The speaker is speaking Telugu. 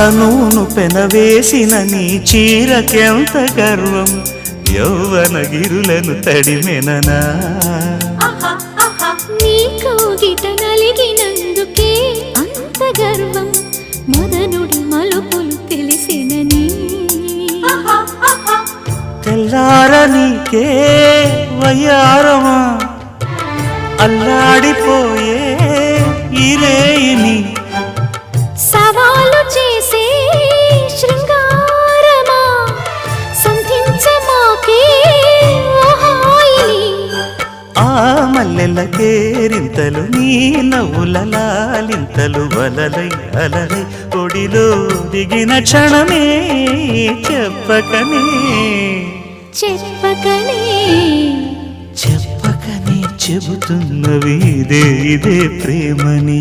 తనును పెనవేసిన నీ చీరకెంత గర్వం? యౌవన గిరులను తడిమెననా? నీ కౌగిట నలిగినందుకే అంత గర్వం. మదనుడి మలుపులు తెలిసినని తెల్లార నీకే వయ్యారమా? అల్లాడిపోయే మల్లెల కేరింతలు నీ నవ్వుల లాలింతలు వలలై అలలై ఒడిలో దిగిన క్షణమే చెప్పకనే. చెప్పకనే. చెప్పకనే చెబుతున్నవి ఇదే ఇదే ప్రేమని.